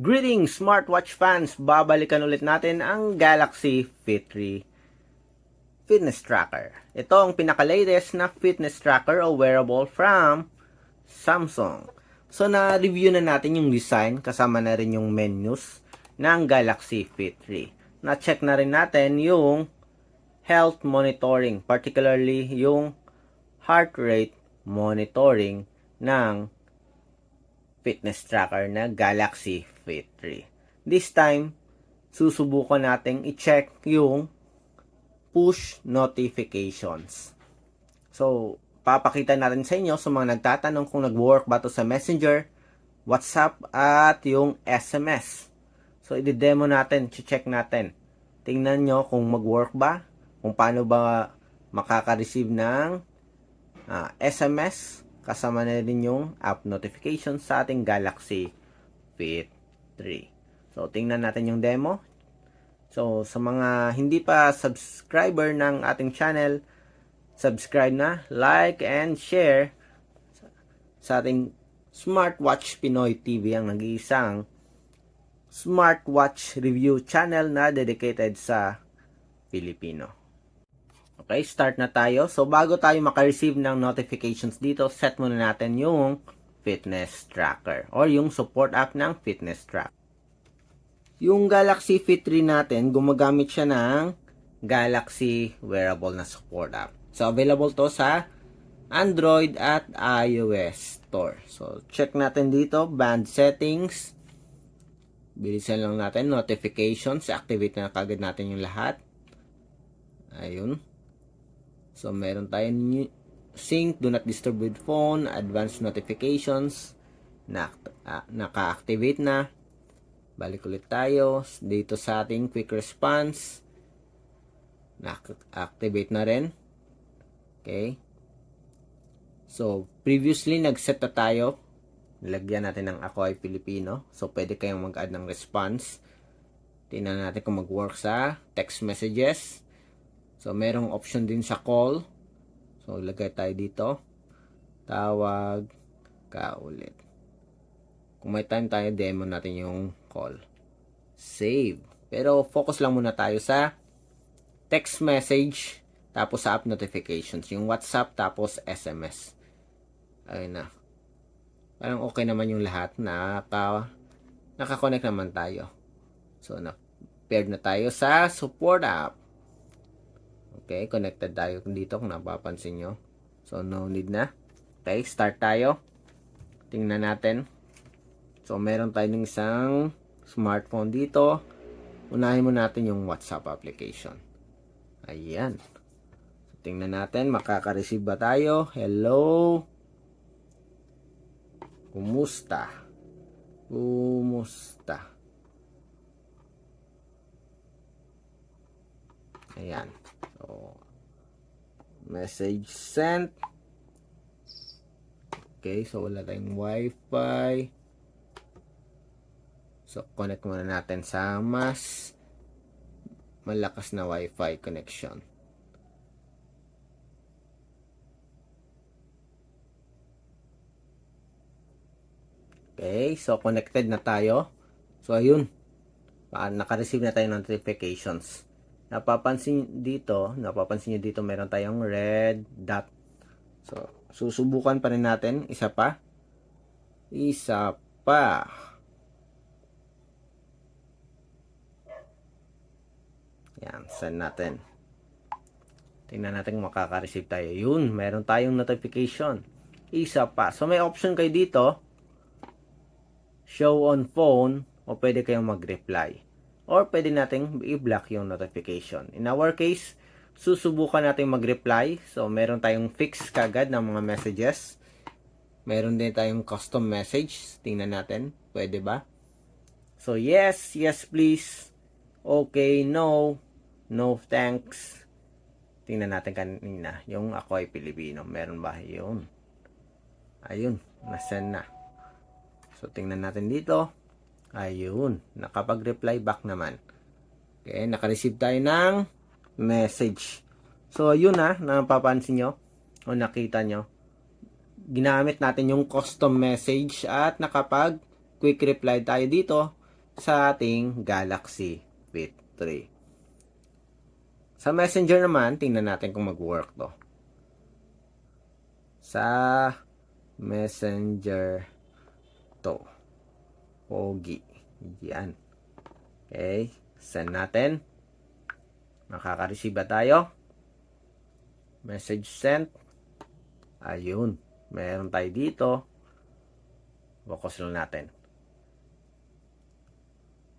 Greetings smartwatch fans! Babalikan ulit natin ang Galaxy Fit 3 Fitness Tracker. Ito ang pinaka-latest na fitness tracker o wearable from Samsung. So na-review na natin yung design kasama na rin yung menus ng Galaxy Fit 3. Na-check na rin natin yung health monitoring, particularly yung heart rate monitoring ng fitness tracker na Galaxy 3. This time, susubukan nating i-check yung push notifications. So, papakita natin sa inyo sa mga nagtatanong kung nag-work ba to sa Messenger, WhatsApp, at yung SMS. So, i-demo natin, check natin. Tingnan nyo kung mag-work ba, kung paano ba makaka-receive ng ah, SMS, kasama na rin yung app notifications sa ating Galaxy Fit 3. So, tingnan natin yung demo. So, sa mga hindi pa subscriber ng ating channel, subscribe na, like, and share sa ating Smartwatch Pinoy TV ang nag-iisang smartwatch review channel na dedicated sa Pilipino. Okay, start na tayo. So, bago tayo makareceive ng notifications dito, set muna natin yung fitness tracker or yung support app ng fitness track. Yung Galaxy Fit 3 natin, gumagamit siya ng Galaxy wearable na support app. So, available to sa Android at iOS store. So, check natin dito, band settings. Bilisan lang natin, notifications. Activate na kagad natin yung lahat. Ayun. So, meron tayong new- sync, do not disturb with phone, advanced notifications, ah, naka-activate na. Balik ulit tayo dito sa ating quick response. Na-activate na rin. Okay. So, previously, nag-set na tayo. Nilagyan natin ng ako ay Filipino. So, pwede kayong mag-add ng response. Tingnan natin kung mag-work sa text messages. So, merong option din sa call. So, ilagay tayo dito. Tawag ka ulit. Kung may time tayo, demo natin yung call. Save. Pero, focus lang muna tayo sa text message, tapos sa app notifications. Yung WhatsApp, tapos SMS. Ayun na. Parang okay naman yung lahat. Naka, nakakonect naman tayo. So, na paired na tayo sa support app. Okay, connected tayo dito kung napapansin nyo. So, no need na. Okay, start tayo. Tingnan natin. So, meron tayong isang smartphone dito. Unahin mo natin yung WhatsApp application. Ayan. So, tingnan natin, makaka-receive ba tayo? Hello? Kumusta? Kumusta? Ayan. Message sent. Okay, so wala tayong wifi. So, connect muna natin sa mas malakas na wifi connection. Okay, so connected na tayo. So, ayun. Ah, Naka-receive na tayo ng notifications. Napapansin dito, napapansin nyo dito meron tayong red dot. So, susubukan pa rin natin. Isa pa. Isa pa. Yan, send natin. Tingnan natin kung makaka-receive tayo. Yun, meron tayong notification. Isa pa. So, may option kayo dito. Show on phone o pwede kayong mag-reply. Or pwede nating i-block yung notification. In our case, susubukan natin mag-reply. So, meron tayong fix kagad ng mga messages. Meron din tayong custom message. Tingnan natin. Pwede ba? So, yes, yes please. Okay, no. No thanks. Tingnan natin kanina. Yung ako ay Pilipino. Meron ba? Yun. Ayun. Nasend na. So, tingnan natin dito. Ayun. Nakapag-reply back naman. Okay. Naka-receive tayo ng message. So, ayun na. Napapansin nyo. O nakita nyo. Ginamit natin yung custom message at nakapag quick reply tayo dito sa ating Galaxy Fit 3. Sa Messenger naman, tingnan natin kung mag-work to. Sa Messenger to. Pogi. Yan. Okay. Send natin. Makaka-receive ba tayo? Message sent. Ayun. Meron tayo dito. Focus lang natin.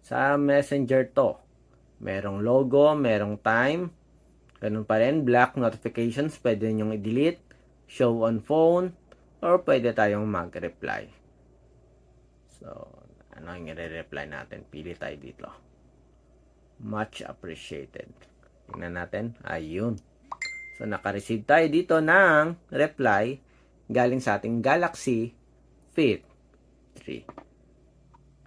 Sa messenger to. Merong logo, merong time. Ganun pa rin. Black notifications. Pwede nyong i-delete. Show on phone. Or pwede tayong mag-reply. So, ano yung i-reply natin? Pili tayo dito. Much appreciated. Tingnan natin. Ayun. So, naka-receive tayo dito ng reply galing sa ating Galaxy Fit 3.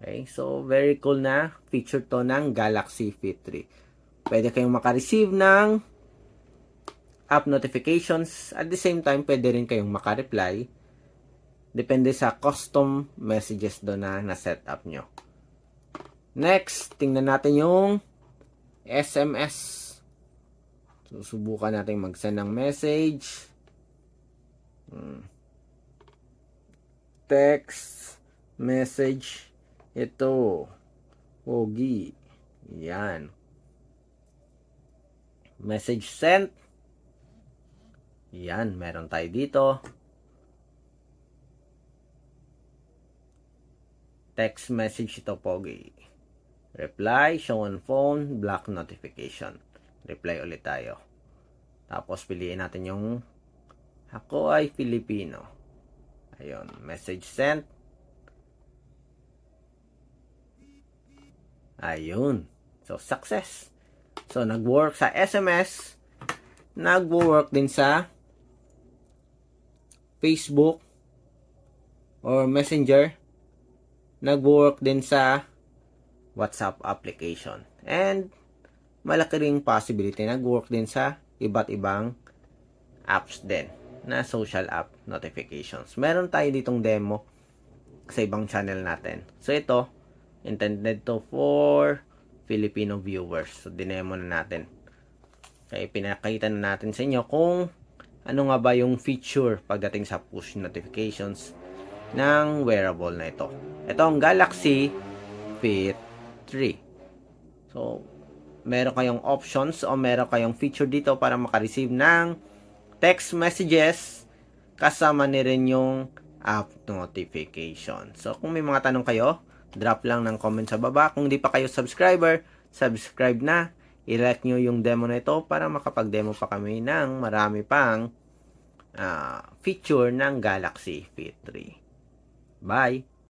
Okay, so very cool na feature to ng Galaxy Fit 3. Pwede kayong maka-receive ng app notifications. At the same time, pwede rin kayong maka-reply. Depende sa custom messages do na na-set up nyo. Next, tingnan natin yung SMS. Susubukan natin mag-send ng message. Hmm. Text message ito. Pogi. Yan. Message sent. Yan, meron tayo dito. Text message ito, Pogi. Reply, show on phone, block notification. Reply ulit tayo. Tapos piliin natin yung ako ay Filipino. Ayun, message sent. Ayun. So, success. So, nag-work sa SMS. Nag-work din sa Facebook or Messenger. Nag-work din sa WhatsApp application. And, malaki ring possibility nag-work din sa iba't ibang apps din na social app notifications. Meron tayo ditong demo sa ibang channel natin. So, ito, intended to for Filipino viewers. So, dinemo na natin. Kaya pinakita na natin sa inyo kung ano nga ba yung feature pagdating sa push notifications ng wearable na ito. Ito ang Galaxy Fit 3. So, meron kayong options o meron kayong feature dito para makareceive ng text messages kasama ni rin yung app notification. So, kung may mga tanong kayo, drop lang ng comment sa baba. Kung di pa kayo subscriber, subscribe na. I-like nyo yung demo na ito para makapag-demo pa kami ng marami pang ah, feature ng Galaxy Fit 3. Bye!